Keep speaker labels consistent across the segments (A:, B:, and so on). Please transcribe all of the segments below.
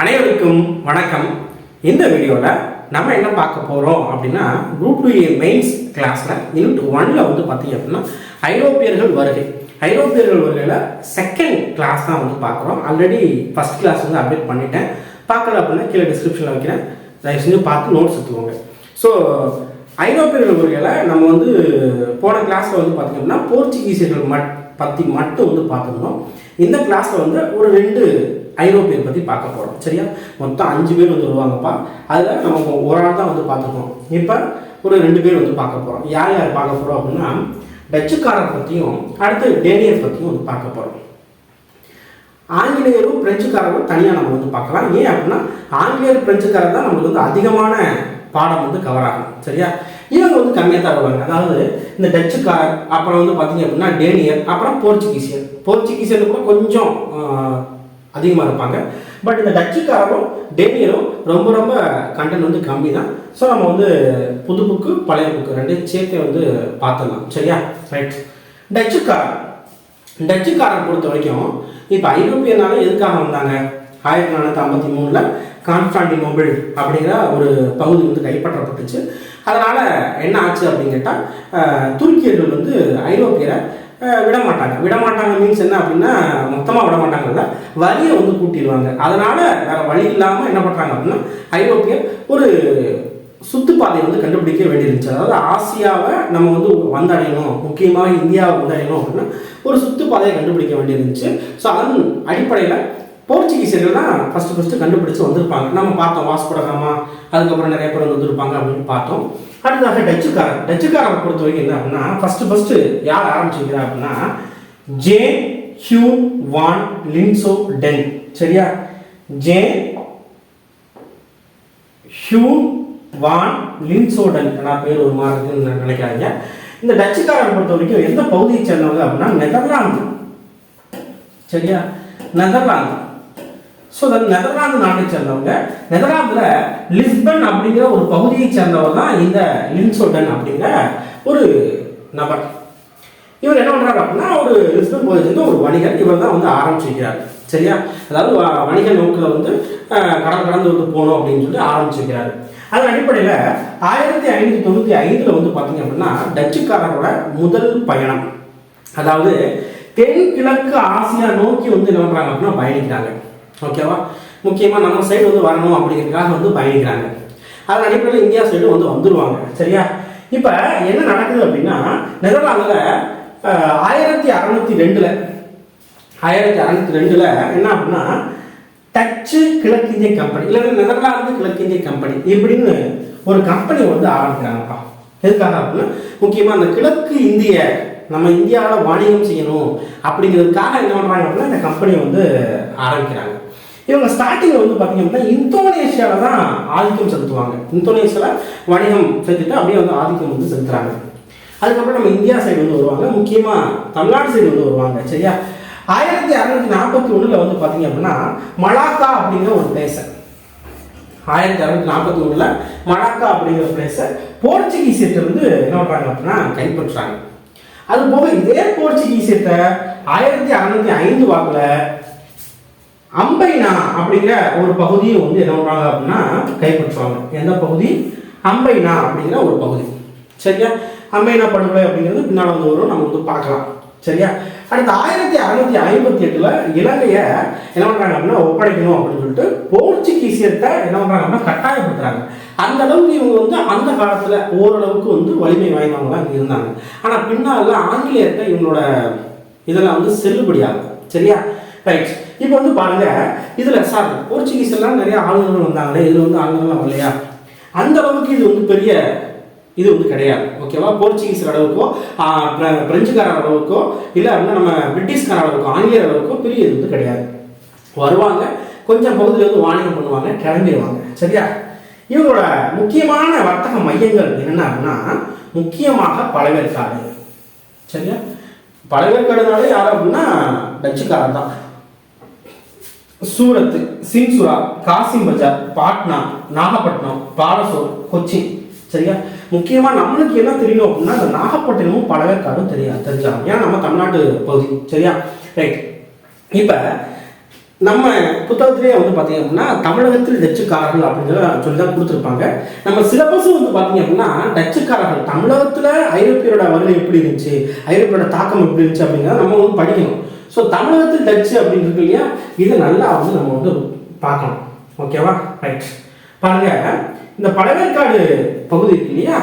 A: அனைவருக்கும் வணக்கம். இந்த வீடியோவில் நம்ம என்ன பார்க்க போகிறோம் அப்படின்னா குரூப் டூ ஏ மெயின்ஸ் கிளாஸில் யூனிட் ஒனில் வந்து பார்த்தீங்க அப்படின்னா ஐரோப்பியர்கள் வருகை. ஐரோப்பியர்கள் வருகையில் செகண்ட் கிளாஸ் தான் வந்து பார்க்குறோம். ஆல்ரெடி ஃபர்ஸ்ட் கிளாஸ் வந்து அப்டேட் பண்ணிட்டேன். பார்க்கல அப்படின்னா கீழே டிஸ்கிரிப்ஷனில் வைக்கிறேன். தயவு செஞ்சு பார்த்து நோட்ஸ் எடுத்துக்கோங்க. ஸோ ஐரோப்பியர்கள் வருகையில் நம்ம வந்து போன கிளாஸில் வந்து பார்த்தீங்க அப்படின்னா போர்ச்சுகீசியர்கள் மட் பற்றி மட்டும் வந்து பார்த்துருந்தோம். இந்த கிளாஸில் வந்து ஒரு ரெண்டு ஐரோப்பியர் பற்றி பார்க்க போகிறோம் சரியா? மொத்தம் அஞ்சு பேர் வந்து வருவாங்கப்பா. அதில் நம்ம ஒரு ஆள் தான் வந்து பார்த்துருக்கோம். இப்போ ஒரு ரெண்டு பேர் வந்து பார்க்க போகிறோம் யார் யார் பார்க்க போகிறோம் அப்படின்னா டச்சுக்காரர் பற்றியும் அடுத்து டேனியர் பற்றியும் வந்து பார்க்க போகிறோம் ஆங்கிலேயரும் பிரெஞ்சுக்காரரும் தனியாக நம்ம வந்து பார்க்கலாம். ஏன் அப்படின்னா ஆங்கிலேயர் பிரெஞ்சுக்காரர் தான் நம்மளுக்கு வந்து அதிகமான பாடம் வந்து கவர் ஆகும். சரியா? இவங்க வந்து கம்மியாக தான் வருவாங்க. அதாவது இந்த டச்சுக்காரர் அப்புறம் வந்து பார்த்தீங்க அப்படின்னா டேனியர் அப்புறம் போர்ச்சுகீசியர். போர்ச்சுகீசியர் கூட கொஞ்சம் அதிகமாக இருப்பாங்க. பட் இந்த டச்சுக்காரரும் டேனியரும் ரொம்ப ரொம்ப கண்டென்ட் வந்து கம்மி தான் ஸோ நம்ம வந்து புது புக்கு பழைய புக்கு ரெண்டையும் சேர்த்து வந்து பார்த்துடலாம். சரியா? ரைட் டச்சுக்காரர் டச்சுக்காரர் பொறுத்த வரைக்கும் இப்போ ஐரோப்பியனால எதுக்காக வந்தாங்க? ஆயிரத்தி நானூற்றி ஐம்பத்தி மூணில் கான்ஸ்டாண்டினோபிள் அப்படிங்கிற ஒரு பகுதி வந்து கைப்பற்றப்பட்டுச்சு. அதனால் என்ன ஆச்சு அப்படின்னு கேட்டால் துருக்கியர்கள் வந்து ஐரோப்பியரை விட மாட்டாங்க விட மாட்டாங்க மீன்ஸ் என்ன அப்படின்னா மொத்தமாக விட மாட்டாங்கல்ல வரியை வந்து கூட்டிடுவாங்க. அதனால் வேறு வழி இல்லாமல் என்ன பண்ணுறாங்க அப்படின்னா ஐரோப்பியர் ஒரு சுத்துப்பாதை வந்து கண்டுபிடிக்க வேண்டியிருந்துச்சு. அதாவது ஆசியாவை நம்ம வந்து வந்தடையணும். முக்கியமாக இந்தியாவை வந்தடையணும் அப்படின்னா ஒரு சுத்துப்பாதையை கண்டுபிடிக்க வேண்டியிருந்துச்சு. ஸோ அதன் அடிப்படையில் போர்ச்சுகீசியர்கள் தான் ஃபஸ்ட்டு ஃபஸ்ட்டு கண்டுபிடிச்சு வந்திருப்பாங்க. நம்ம பார்த்தோம் வாஸ்கோடகாமா அதுக்கப்புறம் நிறைய பேர் வந்துருப்பாங்க வந்திருப்பாங்க அப்படின்னு பார்த்தோம். அடுத்ததாக டச்சுக்காரன். டச்சுக்காரனை பொறுத்த வரைக்கும் என்ன அப்படின்னா ஃபஸ்ட்டு ஃபஸ்ட்டு யார் ஆரம்பிச்சிருக்கிறா அப்படின்னா J Hugh van Linschoten சரியா? ஜே ஹியூ வான் லின்சோடன் நான் பேர் ஒரு மாதிரி இருக்குன்னு நினைக்காதீங்க. இந்த டச்சுக்காரரை பொறுத்த வரைக்கும் எந்த பகுதியை சேர்ந்தவங்க அப்படின்னா நெதர்லாந்து சரியா? நெதர்லாந்து ஸோ இந்த நெதர்லாந்து நாட்டை சேர்ந்தவங்க நெதர்லாந்துல லிஸ்பன் அப்படிங்கிற ஒரு பகுதியை சேர்ந்தவர் தான் இந்த லின்சோடன் அப்படிங்கிற ஒரு நபர். இவர் என்ன பண்றாரு அப்படின்னா ஒரு லிஸ்பன் போயிருந்து ஒரு வணிகர் இவர் தான் வந்து ஆரம்பிச்சிருக்கிறார். சரியா? அதாவது வணிக நோக்கில் வந்து கடல் கடந்து வந்து போகணும் அப்படின்னு சொல்லி ஆரம்பிச்சிருக்கிறாரு. அதன் அடிப்படையில் ஆயிரத்தி ஐநூற்றி தொண்ணூற்றி ஐந்தில் வந்து பார்த்தீங்க அப்படின்னா டச்சுக்காரரோட முதல் பயணம். அதாவது தென்கிழக்கு ஆசியா நோக்கி வந்து என்ன பண்ணுறாங்க அப்படின்னா பயணிக்கிறாங்க. ஓகேவா? முக்கியமாக நம்ம சைடு வந்து வரணும் அப்படிங்கிறதுக்காக வந்து பயணிக்கிறாங்க. அதன் அடிப்படையில் இந்தியா சைடு வந்து வந்துடுவாங்க சரியா? இப்போ என்ன நடக்குது அப்படின்னா நெதர்லாந்தில் ஆயிரத்தி அறநூத்தி ரெண்டில் ஆயிரத்தி அறநூத்தி ரெண்டில் என்ன அப்படின்னா டச்சு கிழக்கிந்திய கம்பெனி இல்லை நெதர்லாந்து கிழக்கிந்திய கம்பெனி இப்படின்னு ஒரு கம்பெனி வந்து ஆரம்பிக்கிறாங்கப்பா. எதுக்காக அப்படின்னா முக்கியமாக அந்த கிழக்கு இந்திய நம்ம இந்தியாவில் வாணிகம் செய்யணும் அப்படிங்கிறதுக்காக என்ன பண்ணுறாங்க அப்படின்னா இந்த கம்பெனியை வந்து ஆரம்பிக்கிறாங்க. இவங்க ஸ்டார்டிங்கில் வந்து பார்த்தீங்க அப்படின்னா இந்தோனேஷியாவில் தான் ஆதிக்கம் செலுத்துவாங்க. இந்தோனேஷியாவில் வணிகம் செலுத்திட்டு அப்படியே வந்து ஆதிக்கம் வந்து செலுத்துறாங்க. அதுக்கப்புறம் நம்ம இந்தியா சைடு வந்து வருவாங்க. முக்கியமாக தமிழ்நாடு சைடு வந்து வருவாங்க. சரியா? ஆயிரத்தி அறுநூத்தி நாற்பத்தி ஒன்றில் வந்து பார்த்தீங்க அப்படின்னா மலாக்கா அப்படிங்கிற ஒரு பிளேஸை ஆயிரத்தி அறுநூத்தி நாற்பத்தி ஒன்றில் மலாக்கா அப்படிங்கிற பிளேஸை போர்ச்சுகீசியத்தை வந்து என்ன பண்ணுறாங்க அப்படின்னா கைப்பற்றுறாங்க அது போக இதே போர்ச்சுகீசியத்தை ஆயிரத்தி அறுநூத்தி ஐந்து வாக்கில் அம்பைனா அப்படிங்கிற ஒரு பகுதியை வந்து என்ன பண்றாங்க அப்படின்னா கைப்பற்றுவாங்க. எந்த பகுதி? அம்பைனா அப்படிங்கிற ஒரு பகுதி. சரியா? அம்பைனா படுகொலை அப்படிங்கிறது பின்னால் வந்து வரும் நம்ம வந்து பார்க்கலாம். சரியா? அடுத்து ஆயிரத்தி அறுநூத்தி ஐம்பத்தி எட்டுல இலங்கையை என்ன பண்றாங்க அப்படின்னா ஒப்படைக்கணும் அப்படின்னு சொல்லிட்டு போர்ச்சுகீசியத்தை என்ன பண்றாங்க அப்படின்னா கட்டாயப்படுத்துறாங்க. அந்த அளவுக்கு இவங்க வந்து அந்த காலத்துல ஓரளவுக்கு வந்து வலிமை வாய்ந்தவங்களா இருந்தாங்க. ஆனா பின்னால ஆங்கிலேயத்தை இவங்களோட இதெல்லாம் வந்து செல்லுபடியாகும் சரியா? ரைட் இப்போ வந்து பாருங்க இதில் சார் போர்ச்சுகீஸ் எல்லாம் நிறைய ஆளுநர்கள் வந்தாங்களே இதில் வந்து ஆளுநர்லாம் வரலையா? அந்த அளவுக்கு இது வந்து பெரிய இது வந்து கிடையாது. ஓகேவா போர்ச்சுகீஸ் அளவுக்கோ பிரெஞ்சுக்கார அளவுக்கோ இல்லை அப்படின்னா நம்ம பிரிட்டிஷ்கார அளவுக்கோ ஆங்கிலேயர் அளவுக்கோ பெரிய இது வந்து கிடையாது. வருவாங்க கொஞ்சம் பகுதியில் வந்து வாணிகம் பண்ணுவாங்க கிளம்பிடுவாங்க. சரியா? இவங்களோட முக்கியமான வர்த்தக மையங்கள் என்னென்ன அப்படின்னா முக்கியமாக பழவேற்காடு. சரியா? பழவேற்காடுனாலே யார் அப்படின்னா டச்சுக்காரன் தான். சூரத் சின்சுரா காசிம் பஜார் பாட்னா நாகப்பட்டினம் பாலசோர் கொச்சின் சரியா? முக்கியமாக நம்மளுக்கு என்ன தெரியணும் அப்படின்னா அந்த நாகப்பட்டினமும் பழவேற்காடும் தெரியாது தெரிஞ்சாலும் ஏன்னா நம்ம தமிழ்நாட்டு பகுதி. சரியா? ரைட் இப்போ நம்ம புத்தகத்திலே வந்து பார்த்தீங்க அப்படின்னா தமிழகத்தில் டச்சுக்காரர்கள் அப்படின்னு சொல்லி தான் கொடுத்துருப்பாங்க. நம்ம சிலபஸும் வந்து பார்த்தீங்க அப்படின்னா டச்சுக்காரர்கள். தமிழகத்தில் ஐரோப்பியரோட வருகை எப்படி இருந்துச்சு? ஐரோப்பியோட தாக்கம் எப்படி இருந்துச்சு அப்படிங்கிறத நம்ம வந்து படிக்கணும். ஸோ தமிழகத்தில் டச்சு அப்படின்னு இருக்கு இல்லையா? இதை நல்லா வந்து நம்ம வந்து பார்க்கணும். ஓகேவா ரைட் பாருங்க இந்த பழவேற்காடு பகுதி இருக்கு இல்லையா?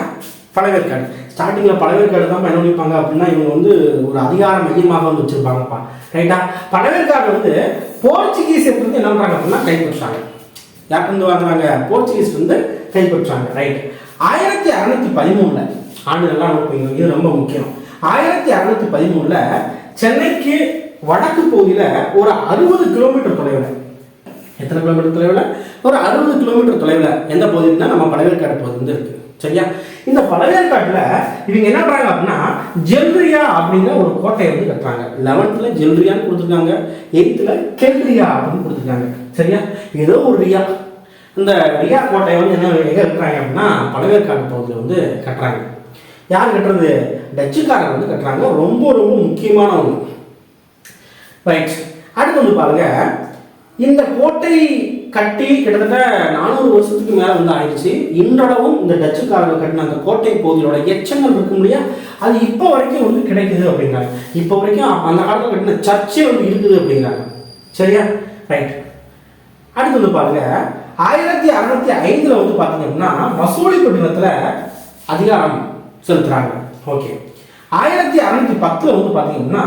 A: பழவேற்காடு. ஸ்டார்டிங்கில் பழவேற்காடு தான் பயன்படுத்திப்பாங்க அப்படின்னா இவங்க வந்து ஒரு அதிகார மையமாக வந்து வச்சிருப்பாங்கப்பா. ரைட்டா பழவேற்காடு வந்து போர்ச்சுகீஸ் வந்து என்ன பண்ணுறாங்க அப்படின்னா கைப்பற்றாங்க யார்கிட்ட வாங்குறாங்க? போர்ச்சுகீஸ் வந்து கைப்பற்றாங்க ரைட் ஆயிரத்தி அறுநூத்தி பதிமூணில் ஆண்டுகள்லாம் நல்லா பண்ணிக்கணும் இது ரொம்ப முக்கியம். ஆயிரத்தி அறுநூத்தி பதிமூணில் சென்னைக்கு வடக்கு பகுதியில் ஒரு அறுபது கிலோமீட்டர் தொலைவில். எத்தனை கிலோமீட்டர் தொலைவில்? ஒரு அறுபது கிலோமீட்டர் தொலைவில் எந்த பகுதினா நம்ம பழவேற்காடு பகுதி வந்து இருக்கு. சரியா? இந்த பழவேற்காட்டில் இவங்க என்ன பண்ணுறாங்க அப்படின்னா ஜெல்ரியா அப்படிங்கிற ஒரு கோட்டையை வந்து கட்டுறாங்க. லெவன்த்தில் ஜெல்ரியான்னு கொடுத்துருக்காங்க எயித்தில் கெல்ரியா அப்படின்னு கொடுத்துருக்காங்க. சரியா? ஏதோ ஒரு ரியா. இந்த ரியா கோட்டையை வந்து என்ன எங்கே கட்டுறாங்க அப்படின்னா பழவேற்காடு பகுதியில் வந்து கட்டுறாங்க. யார் கட்டுறது? டச்சுக்காரர் வந்து கட்டுறாங்க. ரொம்ப ரொம்ப முக்கியமான ஒன்று ரைட் அடுத்து வந்து பாருங்க. இந்த கோட்டை கட்டி கிட்டத்தட்ட நானூறு வருஷத்துக்கு மேலே வந்து ஆயிடுச்சு. இன்றளவும் இந்த டச்சுக்காரர்கள் கட்டின அந்த கோட்டை பகுதியோட எச்சங்கள் இருக்கும் இல்லையா அது இப்போ வரைக்கும் வந்து கிடைக்குது அப்படிங்கிறாங்க. இப்போ வரைக்கும் அந்த காலத்தில் கட்டின சர்ச்சே வந்து இருக்குது அப்படிங்கிறாங்க. சரியா? ரைட் அடுத்து வந்து பாருங்க. ஆயிரத்தி அறுநூத்தி ஐந்துல வந்து பாத்தீங்க அப்படின்னா மசூலிப்பட்டினத்துல அதிகாரம் செலுத்துறாங்க. ஓகே ஆயிரத்தி அறுநூத்தி பத்துல வந்து பாத்தீங்கன்னா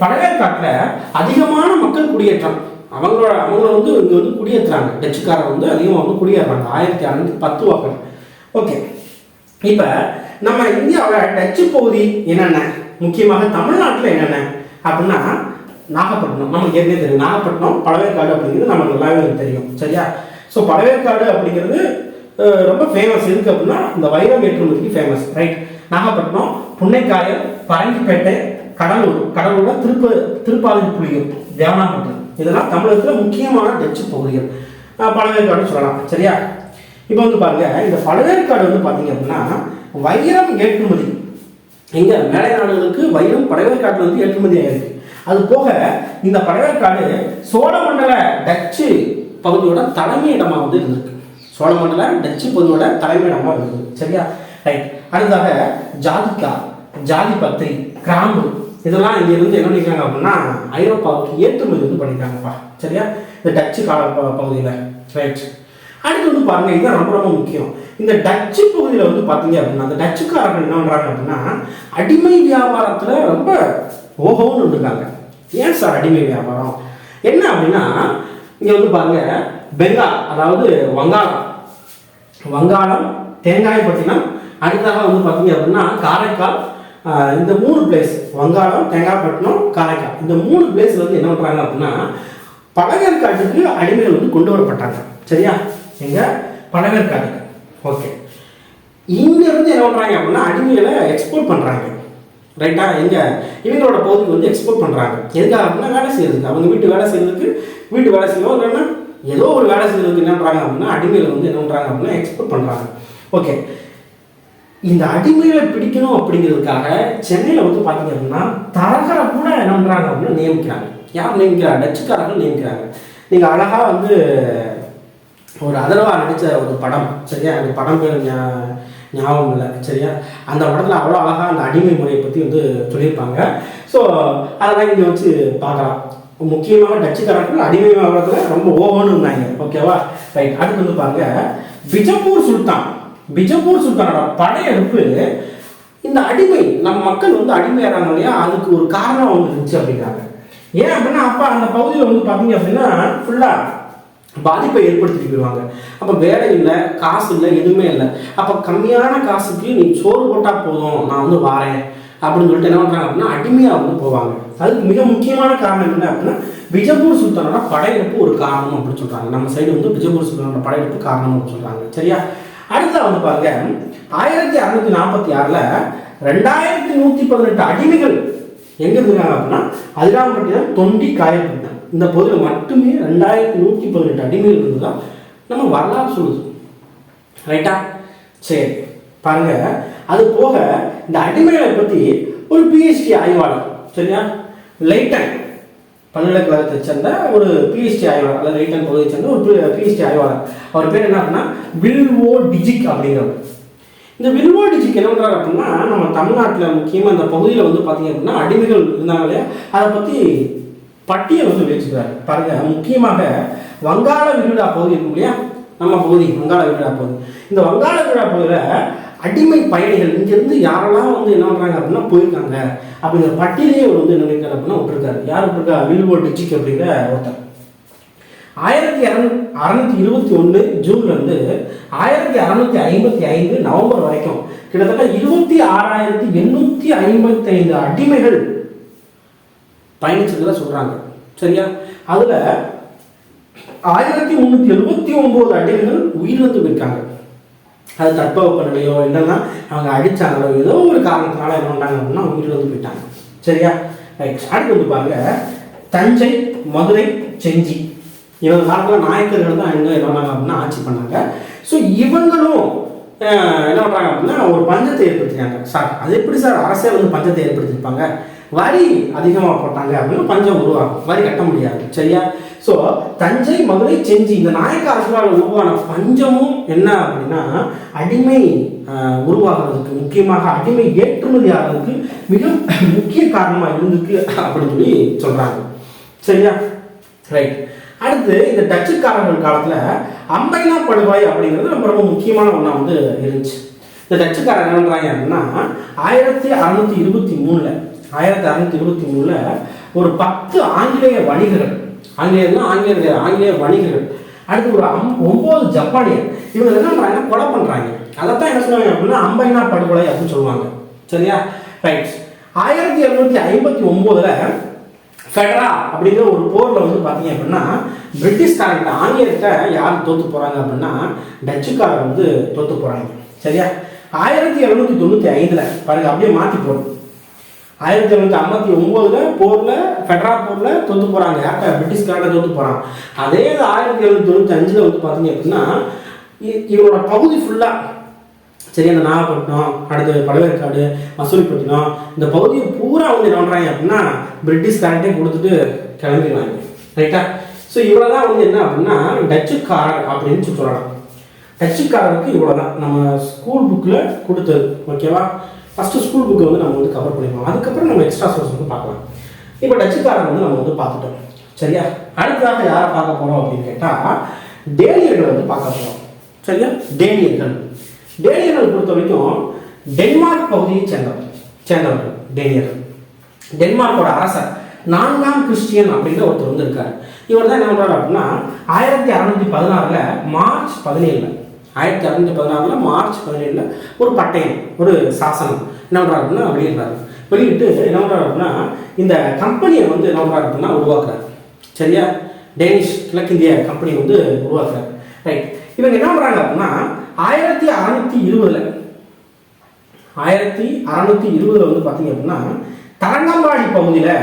A: பழவேற்காட்டில் அதிகமான மக்கள் குடியேற்றம். அவங்களோட அவங்கள வந்து இங்க வந்து குடியேற்றுறாங்க டச்சுக்காரர் வந்து அதிகமாக வந்து குடியேறாங்க. ஆயிரத்தி அறுநூத்தி பத்து வாக்கள் ஓகே. இப்ப நம்ம இந்தியாவில் டச்சு பகுதி என்னென்ன? முக்கியமாக தமிழ்நாட்டில் என்னென்ன? அப்படின்னா நாகப்பட்டினம். நமக்கு ஏற்கனவே தெரியும். நாகப்பட்டினம் பழவேற்காடு அப்படிங்கிறது நமக்கு நல்லாவே தெரியும். சரியா? ஸோ பழவேற்காடு அப்படிங்கிறது ரொம்ப ஃபேமஸ் இருக்குது அப்படின்னா இந்த வைரம் ஏற்றுமதிக்கு ஃபேமஸ் ரைட் நாகப்பட்டினம் புன்னைக்காயல் பரங்கிப்பேட்டை கடலூர் கடலூர்ல திருப்ப திருப்பாவின் புலிகள் தேவனாப்பட்டினம் இதெல்லாம் தமிழகத்தில் முக்கியமான டச்சு பகுதிகள். அஹ், பழவேற்காடு சொல்லலாம். சரியா? இப்போ வந்து பாருங்க இந்த பழவேற்காடு வந்து பார்த்தீங்க அப்படின்னா வைரம் ஏற்றுமதி. எங்க மேலை நாடுகளுக்கு வைரம் பழவேற்காட்டில் வந்து ஏற்றுமதி ஆயிருக்கு. அது போக இந்த பழவேற்காடு சோழமண்டல டச்சு பகுதியோட தலைமையிடமாக வந்து இருந்திருக்கு. சோழமண்டல டச்சு பகுதியோட தலைமையிடமாக இருந்தது சரியா? ரைட் அடுத்ததாக ஜாதிக்கா. ஜாதி பத்திரி கிராம்பு இதெல்லாம் இங்கே இருந்து என்ன பண்ணிக்கிறாங்க அப்படின்னா ஐரோப்பாவுக்கு ஏற்றுமதி வந்து பண்ணிக்கிறாங்கப்பா. சரியா? இந்த டச்சு கால பகுதியில். ரைட் அடுத்து வந்து பாருங்க இதுதான் ரொம்ப ரொம்ப முக்கியம். இந்த டச்சு பகுதியில் வந்து பார்த்தீங்க அப்படின்னா அந்த டச்சுக்காரர்கள் என்ன பண்ணுறாங்க அப்படின்னா அடிமை வியாபாரத்தில் ரொம்ப ஓஹோன்னு இருக்காங்க ஏன் சார் அடிமை வியாபாரம்? என்ன அப்படின்னா இங்கே வந்து பாருங்க பெங்கால் அதாவது வங்காளம். வங்காளம் தேங்காய் பார்த்தீங்கன்னா அடுத்ததாக வந்து பார்த்தீங்க அப்படின்னா காரைக்கால் இந்த மூணு பிளேஸ் வங்காளம் தேங்காய்பட்டினம் காரைக்கால். இந்த மூணு பிளேஸ் வந்து என்ன பண்ணுறாங்க அப்படின்னா பழவேற்காட்டுக்கு அடிமைகள் வந்து கொண்டு வரப்பட்டாங்க. சரியா? எங்கள் பழவேற்காட்டுக்கு ஓகே இங்கேருந்து என்ன பண்ணுறாங்க அப்படின்னா அடிமைகளை எக்ஸ்போர்ட் பண்ணுறாங்க ரைட்டா எங்க? இவங்களோட பகுதிக்கு வந்து எக்ஸ்போர்ட் பண்ணுறாங்க எதுக்காக அப்படின்னா வேலை செய்யறதுக்கு. அவங்க வீட்டு வேலை செய்யறதுக்கு வீட்டு வேலை செய்யணும் இல்லைன்னா ஏதோ ஒரு வேலை செய்யறதுக்கு என்ன பண்ணுறாங்க அப்படின்னா அடிமையில் வந்து என்ன பண்ணுறாங்க அப்படின்னா எக்ஸ்போர்ட் பண்ணுறாங்க ஓகே இந்த அடிமைகளை பிடிக்கணும் அப்படிங்கிறதுக்காக சென்னையில் வந்து பார்த்தீங்க அப்படின்னா தரகரை கூட என்ன பண்ணுறாங்க அப்படின்னு நியமிக்கிறாங்க. யார் நியமிக்கிறாங்க டச்சுக்காரர்கள் நியமிக்கிறாங்க. நீங்கள் அழகாக வந்து ஒரு அதர்வா நடித்த ஒரு படம் சரியா? அந்த படம் பேர் ஞாபகம் இல்லை சரியா? அந்த படத்தில் அவ்வளோ அழகாக அந்த அடிமை முறையை பற்றி வந்து சொல்லியிருப்பாங்க. ஸோ அதெல்லாம் இங்கே வச்சு பார்க்கலாம். முக்கியமாக டச்சுக்காரர்கள் அடிமை வியாபாரத்தில் ரொம்ப ஓவன்னு இருந்தாங்க. ஓகேவா ரைட் அடுத்து வந்து பாருங்க பிஜப்பூர் சுல்தான். பிஜப்பூர் சுல்தானோட படையெடுப்பு இந்த அடிமை நம்ம மக்கள் வந்து அடிமையாகிறாங்க இல்லையா? அதுக்கு ஒரு காரணம் வந்து இருந்துச்சு அப்படிங்கிறாங்க ஏன் அப்படின்னா அப்போ அந்த பகுதியில் வந்து பார்த்தீங்க அப்படின்னா ஃபுல்லாக பாதிப்பை ஏற்படுத்திட்டு போயிடுவாங்க. அப்போ வேலை இல்லை காசு இல்லை எதுவுமே இல்லை. அப்போ கம்மியான காசுக்கு நீ சோறு போட்டால் போதும் நான் வந்து வாரேன் அப்படின்னு சொல்லிட்டு என்ன பண்ணுறாங்க அப்படின்னா அடிமையாக வந்து போவாங்க. அதுக்கு மிக முக்கியமான காரணம் என்ன அப்படின்னா பிஜப்பூர் சுல்தானோட படையெடுப்பு ஒரு காரணம் அப்படின்னு சொல்கிறாங்க நம்ம சைடு வந்து பிஜப்பூர் சுல்தானோட படையெடுப்பு காரணம் அப்படின்னு சொல்கிறாங்க சரியா? அடுத்த வந்து பாருங்க ஆயிரத்தி அறுநூத்தி நாற்பத்தி ஆறில் ரெண்டாயிரத்தி நூற்றி பதினெட்டு அடிமைகள் எங்க இருந்திருக்காங்க அப்படின்னா தான் தொண்டி காயப்பட்டினம் இந்த பகுதியில் மட்டுமே ரெண்டாயிரத்தி நூற்றி பதினெட்டு அடிமைகள் இருந்ததா நம்ம வரலாறு சொல்லுது. ரைட்டா சரி பாருங்க. அது போக இந்த அடிமைகளை பற்றி ஒரு பிஹெச்டி ஆய்வாளர் சரியா? லைட்டன் பல்கலைக்கழகத்தை சேர்ந்த ஒரு பிஹெச்டி ஆய்வாளர் அல்லது ரைட்டன் பகுதியை சேர்ந்த ஒரு பிஹெச்டி ஆய்வாளர். அவர் பேர் என்ன அப்படின்னா வில்வோ டிஜிக் அப்படிங்கிறவர். இந்த வில்வோ டிஜிக் என்ன பண்ணுறாரு அப்படின்னா நம்ம தமிழ்நாட்டில் முக்கியமாக இந்த பகுதியில் வந்து பார்த்தீங்க அப்படின்னா அடிமைகள் இருந்தாங்க இல்லையா? அதை பற்றி பட்டியல் வந்து வச்சுக்கிறாரு பாருங்க முக்கியமாக வங்காள விருடா பகுதி இருக்கும் இல்லையா? நம்ம பகுதி வங்காள விருடா பகுதி. இந்த வங்காள விருடா பகுதியில் அடிமை பயணிகள் இங்கேருந்து யாரெல்லாம் வந்து என்ன பண்ணுறாங்க அப்படின்னா போயிருக்காங்க. அப்படிங்கிற பட்டியலையே அவர் வந்து என்ன நினைக்கிறார் அப்படின்னா விட்டுருக்காரு. யார் விட்டுருக்கா? வில்வோ டிஜிக் அப்படிங்கிற ஒருத்தர். ஆயிரத்தி இரநூ அறநூத்தி இருபத்தி ஒன்று ஜூன்ல இருந்து ஆயிரத்தி அறநூத்தி ஐம்பத்தி ஐந்து நவம்பர் வரைக்கும் கிட்டத்தட்ட இருபத்தி ஆறாயிரத்தி எண்ணூத்தி ஐம்பத்தி ஐந்து அடிமைகள் பயணிச்சதுல சொல்றாங்க. சரியா? அதுல ஆயிரத்தி முந்நூற்றி எழுபத்தி ஒன்பது அடிமைகள் உயிரிழந்து போயிருக்காங்க. அது தட்பவெப்ப நிலையோ இல்லைன்னா அவங்க அடித்தாங்களோ ஏதோ ஒரு காரணத்தினால என்ன பண்ணாங்க அப்படின்னா உயிரிழந்து போயிட்டாங்க. சரியா? ரைட் அடுத்து வந்து பாருங்க. தஞ்சை மதுரை செஞ்சி. இவங்க காலத்தில் நாயக்கர்கள் தான் என்ன என்ன பண்ணாங்க அப்படின்னா ஆட்சி பண்ணாங்க. ஸோ இவங்களும் என்ன பண்ணுறாங்க அப்படின்னா ஒரு பஞ்சத்தை ஏற்படுத்தினாங்க சார் அது எப்படி சார் அரசே வந்து பஞ்சத்தை ஏற்படுத்தியிருப்பாங்க. வரி அதிகமாக போட்டாங்க அப்படின்னா பஞ்சம் உருவாகும். வரி கட்ட முடியாது. சரியா? ஸோ தஞ்சை மதுரை செஞ்சி இந்த நாயக்க அரசரால் உருவான பஞ்சமும் என்ன அப்படின்னா அடிமை உருவாகிறதுக்கு முக்கியமாக அடிமை ஏற்றுமதி ஆகிறதுக்கு மிக முக்கிய காரணமாக இருந்திருக்கு அப்படின்னு சொல்லி சொல்கிறாங்க சரியா? ரைட் அடுத்து இந்த டச்சுக்காரர்கள் காலத்தில் அம்பைனா படுவாய் அப்படிங்கிறது ரொம்ப ரொம்ப முக்கியமான ஒன்றா வந்து இருந்துச்சு. இந்த டச்சுக்காரர் என்ன பண்ணுறாங்க அப்படின்னா ஆயிரத்தி அறநூற்றி இருபத்தி மூணில் ஆயிரத்தி அறநூற்றி இருபத்தி மூணில் ஒரு பத்து ஆங்கிலேய வணிகர்கள் ஆங்கிலேயர்னா ஆங்கிலேயர் ஆங்கிலேய வணிகர்கள். அடுத்து ஒரு அம் ஒம்பது ஜப்பானியர். இவங்க என்ன பண்ணுறாங்க கொலை பண்ணுறாங்க அதைத்தான் என்ன சொல்லுவாங்க அப்படின்னா அம்பைனா படுகொலை அப்படின்னு சொல்லுவாங்க. சரியா? ரைட் ஆயிரத்தி எழுநூற்றி ஐம்பத்தி ஒம்போதில் ஃபெடரா அப்படிங்கிற ஒரு போரில் வந்து பார்த்தீங்க அப்படின்னா பிரிட்டிஷ்காரங்கிட்ட ஆங்கிலேயர்கிட்ட யார் தோற்று போகிறாங்க அப்படின்னா டச்சுக்காரர் வந்து தோற்று போகிறாங்க சரியா? ஆயிரத்தி எழுநூற்றி தொண்ணூற்றி ஐந்தில் பாருங்க அப்படியே மாற்றி போடும் ஆயிரத்தி தொள்ளாயிரத்தி ஐம்பத்தி ஒம்போதுல போர்ல ஃபெட்ரா போர்ல தோத்து போகிறாங்க யார்கிட்ட? பிரிட்டிஷ்காரங்க தோத்து போகிறாங்க அதே ஆயிரத்தி தொள்ளாயிரத்தி தொண்ணூற்றி அஞ்சில் வந்து பார்த்தீங்க அப்படின்னா இ- இவரோட பகுதி ஃபுல்லாக சரி அந்த நாகப்பட்டினம் அடுத்து பழவேற்காடு மசூரிப்பட்டினம் இந்த பகுதியை பூரா வந்து என்ன பண்ணுறாங்க அப்படின்னா பிரிட்டிஷ்காரன்ட்டே கொடுத்துட்டு கிளம்பிடுவாங்க ரைட்டா ஸோ இவ்வளோ தான் வந்து என்ன அப்படின்னா டச்சுக்காரர் அப்படின்னு சொல்லி சொல்லலாம். டச்சுக்காரருக்கு இவ்வளோ தான் நம்ம ஸ்கூல் புக்கில் கொடுத்தது. ஓகேவா ஃபஸ்ட்டு ஸ்கூல் புக்கை வந்து நம்ம வந்து கவர் பண்ணிடுவோம். அதுக்கப்புறம் நம்ம எக்ஸ்ட்ரா சோர்ஸ் வந்து பார்க்கலாம். இப்போ டச்சுக்காரன் வந்து நம்ம வந்து பார்த்துட்டோம். சரியா? அடுத்ததாக யாரை பார்க்க போகிறோம் அப்படின்னு கேட்டால் டேனியர்களை வந்து பார்க்க போகிறோம் சரியா? டேனியர்கள். டேனியர்கள் பொறுத்த வரைக்கும் டென்மார்க் பகுதியை சேர்ந்தவர். சேர்ந்தவர்கள் டேனியர்கள் டென்மார்க்கோட அரசர். நான்காம் கிறிஸ்டியன் அப்படிங்கிற ஒருத்தர் வந்து இருக்காரு. இவர் தான் என்ன பண்ணுறாரு அப்படின்னா ஆயிரத்தி அறநூற்றி பதினாறில் மார்ச் பதினேழில் ஆயிரத்தி அறுநூத்தி பதினாறுல மார்ச் பதினேழுல ஒரு பட்டயம் ஒரு சாசனம். என்ன பண்றாரு அப்படின்னா வெளியிடுறாரு. வெளியிட்டு என்ன பண்றாரு அப்படின்னா இந்த கம்பெனியை வந்து என்ன பண்றாரு அப்படின்னா உருவாக்குறாரு. சரியா? டேனிஷ் கிழக்கிந்திய கம்பெனி வந்து உருவாக்குறாரு. ரைட் இவங்க என்ன பண்றாங்க அப்படின்னா ஆயிரத்தி அறுநூத்தி இருபதுல ஆயிரத்தி அறநூற்றி இருபதுல வந்து பார்த்தீங்க அப்படின்னா தரங்கம்பாடி பகுதியில்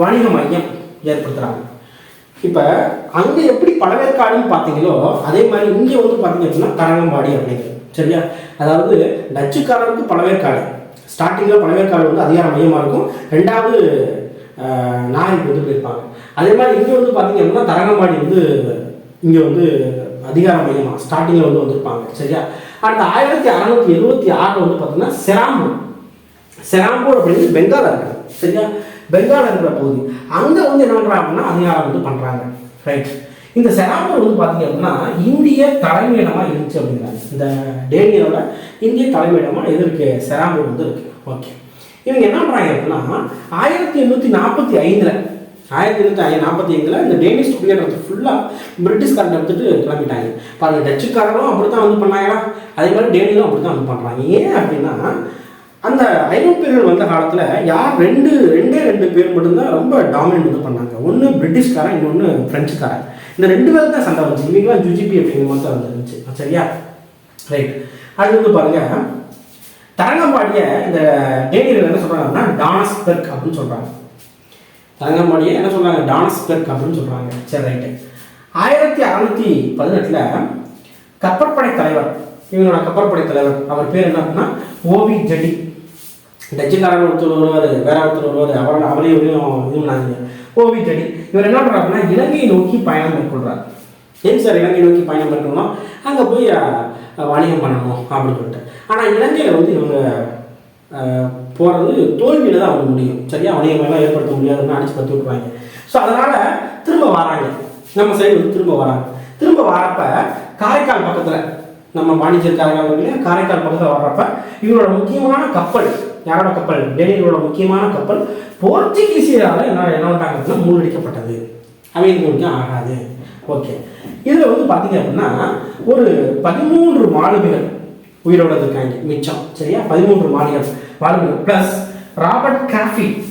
A: வணிக மையம் ஏற்படுத்துகிறாங்க இப்போ அங்கே எப்படி பழவேற்காடுன்னு பார்த்தீங்களோ அதே மாதிரி இங்கே வந்து பார்த்தீங்க அப்படின்னா தரங்கம்பாடி அப்படிங்கிறது. சரியா? அதாவது டச்சுக்காரருக்கு பழவேற்காடு. ஸ்டார்டிங்கில் பழவேற்காடு வந்து அதிகார மையமாக இருக்கும். ரெண்டாவது நாய்க்கு வந்து போயிருப்பாங்க. அதே மாதிரி இங்கே வந்து பார்த்தீங்க அப்படின்னா தரங்கம்பாடி வந்து இங்கே வந்து அதிகார மையமாக ஸ்டார்டிங்கில் வந்து வந்திருப்பாங்க. சரியா? அடுத்த ஆயிரத்தி அறநூற்றி எழுபத்தி ஆறில் வந்து பார்த்தீங்கன்னா செராம்பூர் செராம்பூர் அப்படின்னு பெங்கால் இருக்குது. சரியா? பெங்கால் இருக்கிற பகுதி. அங்கே வந்து என்ன பண்ணுறாங்க அப்படின்னா அதிகாரம் வந்து பண்ணுறாங்க ரைட் இந்த செராம்பூர் வந்து பார்த்தீங்க அப்படின்னா இந்திய தலைமையிடமாக இருந்துச்சு அப்படிங்கிறாங்க. இந்த டேனியோட இந்திய தலைமையிடமாக எது இருக்கு செராம்பூர் வந்து இருக்கு. ஓகே இவங்க என்ன பண்ணுறாங்க அப்படின்னா ஆயிரத்தி எண்ணூற்றி நாற்பத்தி ஐந்தில் ஆயிரத்தி எண்ணூற்றி நாற்பத்தி ஐந்தில் இந்த டேனிஷ் குடியேற்றத்தை ஃபுல்லாக பிரிட்டிஷ்காரன் எடுத்துட்டு கிளம்பிட்டாங்க. பாருங்க டச்சுக்காரரும் அப்படி தான் வந்து பண்ணாங்களா? அதே மாதிரி டேனியும் அப்படி தான் வந்து பண்ணுறாங்க ஏன் அப்படின்னா அந்த ஐரோப்பியர்கள் வந்த காலத்தில் யார் ரெண்டு ரெண்டே ரெண்டு பேர் மட்டும்தான் ரொம்ப டாமினேட் வந்து பண்ணாங்க. ஒன்று பிரிட்டிஷ்காரன் இன்னொன்று ஃப்ரெஞ்சுக்காரன் இந்த ரெண்டு பேர் தான் சண்டை வந்துச்சு. இவங்களாம் ஜுஜிபி அப்படிங்கிற மாதிரி தான் வந்துருந்துச்சு. சரியா? ரைட் அடுத்து வந்து தரங்கம்பாடிய தரங்கம்பாடியை இந்த டேனியர்கள் என்ன சொல்கிறாங்கன்னா அப்படின்னா டானஸ்பெர்க் அப்படின்னு சொல்கிறாங்க தரங்கம்பாடியை என்ன சொல்கிறாங்க டானஸ்பெர்க் அப்படின்னு சொல்கிறாங்க சரி ரைட்டு ஆயிரத்தி அறநூற்றி பதினெட்டில் கப்பற்படை தலைவர் இவங்களோட கப்பற்படை தலைவர் அவர் பேர் என்ன அப்படின்னா ஓவி ஜெடி டச்சுக்காரன் ஒருத்தர் வருவார் வேற ஒருத்தர் வருவார் அவரோட அவரையும் இவரையும் இது பண்ணாங்க ஓவிட்டடி இவர் என்ன பண்ணுறாருன்னா இலங்கையை நோக்கி பயணம் மேற்கொள்கிறார் ஏன் சார் இலங்கை நோக்கி பயணம் பண்ணணும்னா அங்கே போய் வணிகம் பண்ணணும் அப்படின்னு சொல்லிட்டு. ஆனால் இலங்கையில் வந்து இவங்க போகிறது தோல்வியில் தான் அவங்க முடியும். சரியா? வணிகமெல்லாம் ஏற்படுத்த முடியாதுன்னு அடிச்சு பற்றி விட்டுருவாங்க. ஸோ அதனால் திரும்ப வராங்க. நம்ம சைடு வந்து திரும்ப வராங்க. திரும்ப வரப்ப காரைக்கால் பக்கத்தில் நம்ம பாண்டிச்சேரி காரைக்கால் காரைக்கால் பக்கத்தில் வர்றப்ப இவரோட முக்கியமான கப்பல் யாரோட கப்பல்? டெல்லியோட முக்கியமான கப்பல் போர்ச்சுகீசியரால் என்ன என்ன பண்ணிட்டாங்க அப்படின்னா மூழ்கடிக்கப்பட்டது அமெரிக்கா ஆகாது. ஓகே. இதில் வந்து பார்த்தீங்க அப்படின்னா ஒரு பதிமூன்று மாலுமிகள் உயிரோட இருக்காங்க. மிச்சம். சரியா? பதிமூன்று மாநிலம் மாலுமிகள் ப்ளஸ் ராபர்ட் காஃபி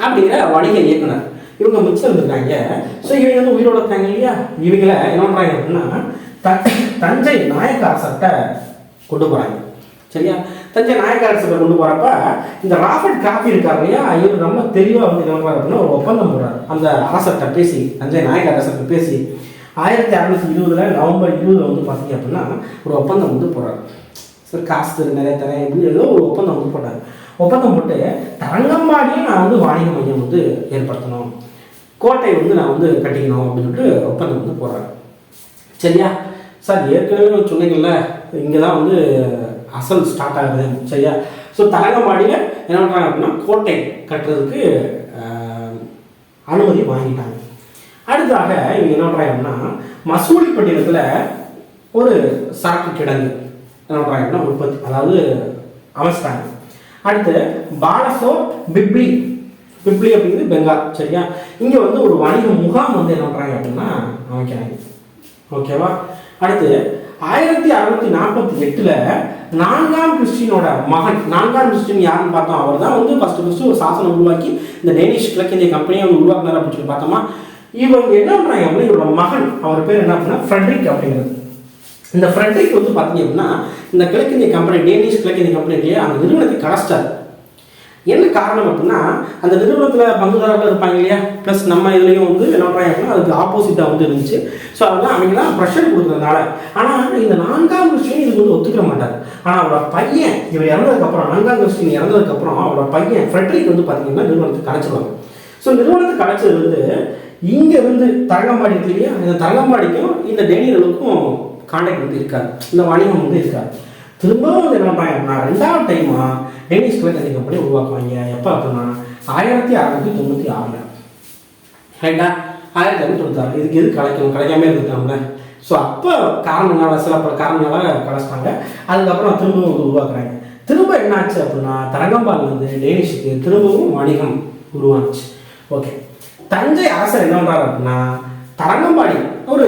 A: அப்படிங்கிற வணிக இயக்குனர். இவங்க மிச்சம் இருந்திருக்காங்க. ஸோ இவங்க வந்து உயிரோட இருக்காங்க இல்லையா? இவங்கள என்ன பண்ணுறாங்க அப்படின்னா த- தஞ்சை நாயக்க அரசர்கிட்ட கொண்டு போகிறாங்க சரியா? தஞ்சை நாயக்க அரசர்கிட்ட கொண்டு போகிறப்ப இந்த ராபர்ட் காஃபி இருக்கார் இல்லையா? இவர் ரொம்ப தெளிவாக வந்து என்ன அப்படின்னா ஒரு ஒப்பந்தம் போடுறாரு. அந்த அரசர்கிட்ட பேசி தஞ்சை நாயக்க அரசர்கிட்ட பேசி ஆயிரத்தி அறநூற்றி இருபதில் நவம்பர் இருபதுல வந்து பார்த்தீங்க அப்படின்னா ஒரு ஒப்பந்தம் வந்து போடுறாரு. சார் காசு தரு நிறைய தரேன் இப்படி ஏதோ ஒரு ஒப்பந்தம் வந்து போட்டார். ஒப்பந்தம் போட்டு தரங்கம்பாடியும் நான் வந்து வாணிக மையம் வந்து ஏற்படுத்தணும். கோட்டை வந்து நான் வந்து கட்டிக்கணும் அப்படின்னு சொல்லிட்டு ஒப்பந்தம் வந்து போடுறாரு. சரியா? சார் ஏற்கனவே சொன்னீங்கல்ல இங்கே தான் வந்து அசல் ஸ்டார்ட் ஆகுது சரியா? ஸோ தரங்கம்பாடியில் என்ன பண்ணுறாங்க அப்படின்னா கோட்டை கட்டுறதுக்கு அனுமதி வாங்கிட்டாங்க. அடுத்ததாக இவங்க என்ன பண்ணுறாங்கன்னா மசூலிப்பட்டினத்தில் ஒரு சரக்கு கிடங்கு என்ன பண்ணுறாங்கன்னா உற்பத்தி அதாவது அமைச்சிட்டாங்க. அடுத்து பாலசோர் பிப்ளி பிப்ளி அப்படிங்கிறது பெங்கால் சரியா? இங்கே வந்து ஒரு வணிக முகாம் வந்து என்ன பண்ணுறாங்க அப்படின்னா அமைக்கிறாங்க. ஓகேவா? அடுத்து ஆயிரத்தி அறுநூத்தி நாற்பத்தி எட்டில் நான்காம் கிறிஸ்டினோட மகன் நான்காம் கிறிஸ்டின் யாருன்னு பார்த்தோம் அவர் தான் வந்து ஃபர்ஸ்ட் ஃபஸ்ட்டு ஒரு சாசனம் உருவாக்கி இந்த டேனிஷ் கிழக்கிந்திய கம்பெனியை வந்து உருவாக்குனார் அப்படின்னு சொல்லி பார்த்தோமா. இவங்க என்ன பண்ணாங்க அப்படின்னா இவரோட மகன் அவர் பேர் என்ன அப்படின்னா ஃப்ரெட்ரிக் அப்படிங்கிறது இந்த ஃப்ரெட்ரிக் வந்து பார்த்தீங்க அப்படின்னா இந்த கிழக்கிந்திய கம்பெனி டேனிஷ் கிழக்கிந்திய கம்பெனி இல்லையா அந்த நிறுவனத்தை கடைச்சிட்டார் என்ன காரணம் அப்படின்னா அந்த நிறுவனத்தில் பங்குதாரர்கள் இருப்பாங்க இல்லையா? ப்ளஸ் நம்ம இதுலேயும் வந்து என்ன பண்ணுறாங்க அப்படின்னா அதுக்கு ஆப்போசிட்டாக வந்து இருந்துச்சு. ஸோ அதெல்லாம் அவங்களாம் ப்ரெஷர் கொடுக்குறதுனால. ஆனால் இந்த நான்காம் கிறிஸ்டின் இதுக்கு வந்து ஒத்துக்க மாட்டார். ஆனால் அவரோட பையன் இவர் இறந்ததுக்கப்புறம் நான்காம் கிறிஸ்டின் இறந்ததுக்கப்புறம் அவரோட பையன் ஃப்ரெட்ரிக் வந்து பார்த்தீங்கன்னா நிறுவனத்தை கலைச்சிருவாங்க. ஸோ நிறுவனத்தை கலைச்சது வந்து இங்கே இருந்து தரங்கம்பாடி இருக்கு இல்லையா இந்த தரங்கம்பாடிக்கும் இந்த டேனியலுக்கும் கான்டாக்ட் வந்து இருக்காது. இந்த வணிகம் வந்து இருக்காது. திரும்பவும் வந்து என்ன பண்ணுறாங்க அப்படின்னா ரெண்டாவது டைமாக டேனிஷ் கிழக்கு கம்பெனி உருவாக்குவாங்க. எப்போ அப்படின்னா ஆயிரத்தி அறநூற்றி தொண்ணூற்றி ஆறில். ரைட்டா ஆயிரத்தி தொள்ளாயிரத்தி தொண்ணூற்றி ஆறு இதுக்கு எது கலைக்கணும் கலைக்காம இருந்துட்டாங்களே ஸோ அப்போ காரணங்களால சில பல காரணங்களால கலைச்சிட்டாங்க. அதுக்கப்புறம் திரும்பவும் வந்து உருவாக்குறாங்க. திரும்ப என்னாச்சு அப்படின்னா வந்து டேனிஷுக்கு திரும்பவும் வணிகம் உருவானுச்சு. ஓகே தஞ்சை அரசர் என்ன பண்ணுறாரு அப்படின்னா தரங்கம்பாடி ஒரு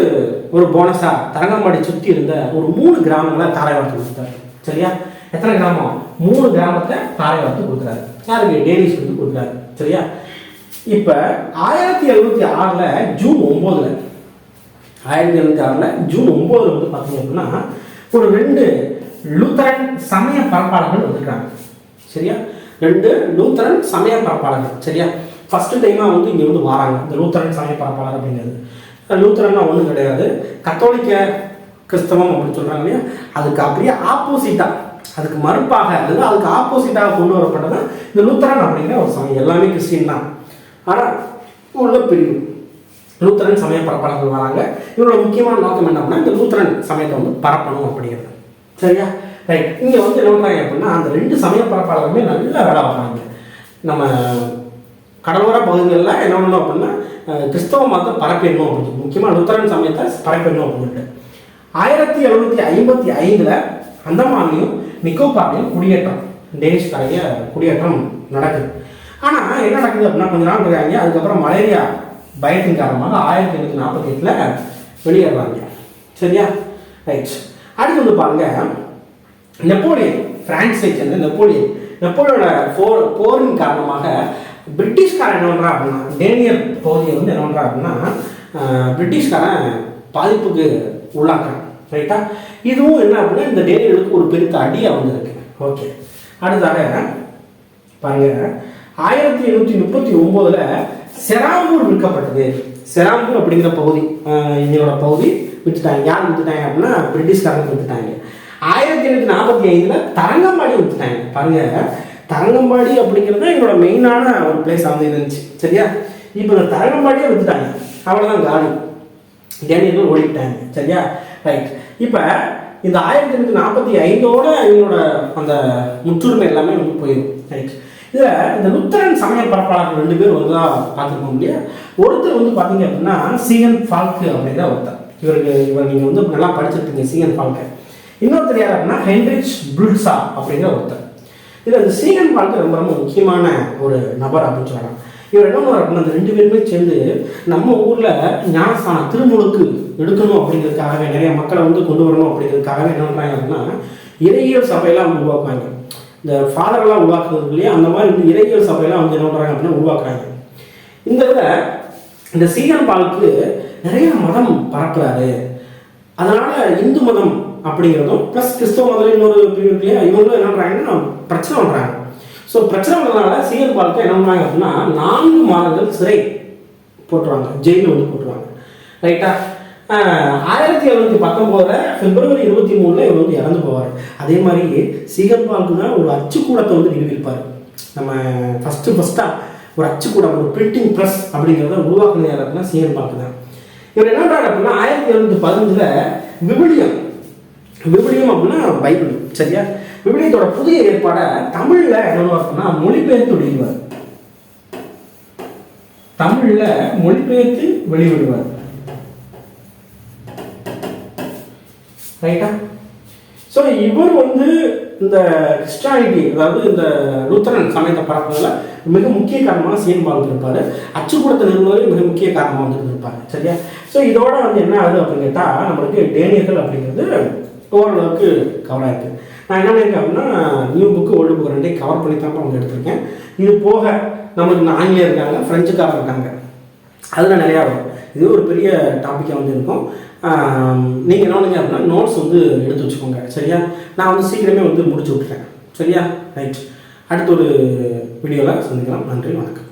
A: ஒரு போனஸாக தரங்கம்பாடி சுற்றி இருந்த ஒரு மூணு கிராமங்களை தாரை வார்த்து கொடுத்தாரு. சரியா? எத்தனை கிராமம் மூணு கிராமத்தை தாரை வார்த்து கொடுக்குறாரு. யாருக்கு? டேனிஷ் வந்து கொடுக்குறாரு. சரியா? இப்போ ஆயிரத்தி எழுநூத்தி ஆறில் ஜூன் ஒம்போதுல ஆயிரத்தி எழுநூத்தி ஆறில் ஜூன் ஒம்போதுல வந்து பார்த்தீங்க அப்படின்னா ஒரு ரெண்டு லூத்தரன் சமய பரப்பாளர்கள் வந்துருக்காங்க. சரியா? ரெண்டு லூத்தரன் சமய பரப்பாளர்கள். சரியா? ஃபஸ்ட்டு டைமாக வந்து இங்கே வந்து வராங்க. இந்த லூத்தரன் சமய பரப்பாளர் அப்படிங்கிறது. லூத்தரன்னா ஒன்றும் கிடையாது. கத்தோலிக்க கிறிஸ்தவம் அப்படின்னு சொல்கிறாங்க இல்லையா? அதுக்கு அப்படியே ஆப்போசிட்டாக அதுக்கு மறுப்பாக அல்லது அதுக்கு ஆப்போசிட்டாக கொண்டு வரப்பட்டது இந்த லூத்தரன் அப்படிங்கிற ஒரு சமயம். எல்லாமே கிறிஸ்டின் தான். ஆனால் உள்ள பிரிவு. லூத்தரன் சமய பரப்பாளர்கள் வராங்க. இவரோட முக்கியமான நோக்கம் என்ன அப்படின்னா இந்த லூத்தரன் சமயத்தை வந்து பரப்பணும் அப்படிங்கிறது. சரியா? ரைட் இங்கே வந்து என்ன பண்ணுறாங்க அப்படின்னா அந்த ரெண்டு சமய பரப்பாளருமே நல்ல வேலை வர்றாங்க நம்ம கடலோர பகுதிகளில் என்ன பண்ணணும் அப்படின்னா கிறிஸ்தவ மதத்தை பரப்பிடணும் அப்படின்னு முக்கியமாக லுத்தரன் சமயத்தை பரப்பிடணும் அப்படின்ட்டு ஆயிரத்தி எழுநூத்தி ஐம்பத்தி ஐந்தில் அந்தமானியும் நிக்கோபாரையும் குடியேற்றம் டேனிஷ்காரிய குடியேற்றம் நடக்குது. ஆனால் என்ன நடக்குது அப்படின்னா கொஞ்ச நாள் இருக்காங்க அதுக்கப்புறம் மலேரியா பயத்தின் காரணமாக ஆயிரத்தி எண்ணூற்றி நாற்பத்தி எட்டில் வெளியேறாங்க சரியா? ரைட் அடுத்து வந்து பாருங்க நெப்போலியன் பிரான்ஸை சேர்ந்த நெப்போலியன். நெப்போலியோட போர் போரின் காரணமாக பிரிட்டிஷ்காரன் என்ன பண்ணுறா அப்படின்னா டேனியல் பகுதியை வந்து என்ன பண்ணுறா அப்படின்னா பிரிட்டிஷ்காரன் பாதிப்புக்கு உள்ளாக்குறான். ரைட்டா இதுவும் என்ன அப்படின்னா இந்த டேனியலுக்கு ஒரு பெருத்த அடியாக வந்திருக்கு ஓகே அடுத்தாக பாருங்க. ஆயிரத்தி எண்ணூற்றி முப்பத்தி ஒம்போதில் செராம்பூர் விற்கப்பட்டது. செராம்பூர் அப்படிங்கிற பகுதி ஆஹ், பகுதி விற்றுட்டாங்க யார் விற்றுட்டாங்க அப்படின்னா பிரிட்டிஷ்காரங்க விற்றுட்டாங்க ஆயிரத்தி எண்ணூற்றி நாற்பத்தி ஐந்தில் தரங்கம்பாடி விற்றுட்டாங்க பாருங்க. தரங்கம்பாடி அப்படிங்கிறது தான் எங்களோட மெயினான ஒரு பிளேஸ் வந்து இருந்துச்சு. சரியா? இப்போ இந்த தரங்கம்பாடியே வித்துட்டாங்க. அவ்வளோதான் காலி. டேனியர்கள் ஓடிக்கிட்டாங்க சரியா? ரைட் இப்போ இந்த ஆயிரத்தி எண்ணூற்றி நாற்பத்தி ஐந்தோட இவங்களோட அந்த முற்றுரிமை எல்லாமே வந்து போயிடும் ரைட் இதில் இந்த லுத்தரன் சமய பரப்பாளர்கள் ரெண்டு பேர் வந்து தான் பார்த்துருக்கோம் இல்லையா? ஒருத்தர் வந்து பார்த்தீங்க அப்படின்னா சிஎன் ஃபால்க்கு அப்படிங்கிற ஒருத்தர். இவருக்கு இவர் நீங்கள் வந்து நல்லா படிச்சிருப்பீங்க சிஎன் ஃபால்க்கு இன்னொருத்தர் யார் அப்படின்னா ஹென்ரிச் புல்சா அப்படிங்கிற ஒருத்தர். இதில் இந்த சீகன் வாழ்க்கை ரொம்ப ரொம்ப முக்கியமான ஒரு நபர் அப்படின்னு சொல்லலாம். இவர் என்ன அப்படின்னா அந்த ரெண்டு பேருமே சேர்ந்து நம்ம ஊரில் ஞானஸ்தானம் திருமுழுக்கு எடுக்கணும் அப்படிங்கிறதுக்காகவே நிறைய மக்களை வந்து கொண்டு வரணும் அப்படிங்கிறதுக்காகவே என்ன பண்ணுறாங்க அப்படின்னா இறையியல் சபையெல்லாம் அவங்க உருவாக்குவாங்க இந்த ஃபாதர்லாம் உருவாக்குறது இல்லையா? அந்த மாதிரி வந்து இறையியல் சபையெல்லாம் வந்து என்ன பண்ணுறாங்க அப்படின்னா உருவாக்குறாங்க. இந்த இதில் இந்த சீகன் பாலுக்கு நிறைய மதம் பரப்புறாரு. அதனால இந்து மதம் அப்படிங்கிறதும் ப்ளஸ் கிறிஸ்தவ மதம் இன்னொரு இல்லையா? இவங்களும் என்ன பண்ணுறாங்கன்னா பிரச்சனை பண்ணுறாங்க ஸோ பிரச்சனை பண்ணுறதுனால சீகன் பாலுக்கு என்ன பண்ணுறாங்க அப்படின்னா நான்கு மாதங்கள் சிறை போட்டுருவாங்க. ஜெயிலில் வந்து போட்டுருவாங்க. ரைட்டா ஆயிரத்தி எழுநூத்தி பத்தொம்போதுல பிப்ரவரி இருபத்தி மூணுல இவர் வந்து இறந்து போவார். அதே மாதிரி சீகன் தான் ஒரு அச்சுக்கூடத்தை வந்து நிறுவியிருப்பார் நம்ம ஃபஸ்ட்டு ஃபஸ்ட்டாக ஒரு அச்சுக்கூடம் ஒரு பிரிண்டிங் ப்ரெஸ் அப்படிங்கிறத உருவாக்குனது யார் அப்படின்னா தான் இவர் என்ன பண்ணுறாரு அப்படின்னா ஆயிரத்தி எழுநூத்தி பதினஞ்சுல விவிலியம் விவிலியம் அப்படின்னா பைபிள் சரியா? விவிலியத்தோட புதிய ஏற்பாடை தமிழ்ல என்ன அப்படின்னா மொழிபெயர்த்து வெளியிடுவார். தமிழ்ல மொழிபெயர்த்து வெளியிடுவார். ரைட்டா ஸோ இவர் வந்து இந்த கிறிஸ்டானிட்டி அதாவது இந்த லூத்தரன் சமயத்தை பரப்புறதுல மிக முக்கிய காரணமாக சீன்பால் அச்சு அச்சுக்கூடத்தை நிறுவனத்தில் மிக முக்கிய காரணமாக வந்து சரியா? ஸோ இதோட வந்து என்ன ஆகுது அப்படின்னு கேட்டால் நம்மளுக்கு டேனியர்கள் அப்படிங்கிறது ஓரளவுக்கு கவர் ஆயிருக்கு. நான் என்ன நினைக்கிறேன் அப்படின்னா நியூ புக்கு ஓல்டு புக் ரெண்டையும் கவர் பண்ணி தான் அவங்க எடுத்திருக்கேன். இது போக நம்மளுக்கு இன்னும் ஆங்கிலேயர் இருக்காங்க ஃப்ரெஞ்சுக்காரர் இருக்காங்க. அதில் நிறையா வரும். இது ஒரு பெரிய டாப்பிக்காக வந்து இருக்கும். நீங்கள் என்ன பண்ணுங்க அப்படின்னா நோட்ஸ் வந்து எடுத்து வச்சுக்கோங்க. சரியா? நான் வந்து சீக்கிரமே வந்து முடிச்சு விட்டுறேன். சரியா? ரைட் அடுத்த ஒரு வீடியோவில் சந்திக்கலாம். நன்றி வணக்கம்.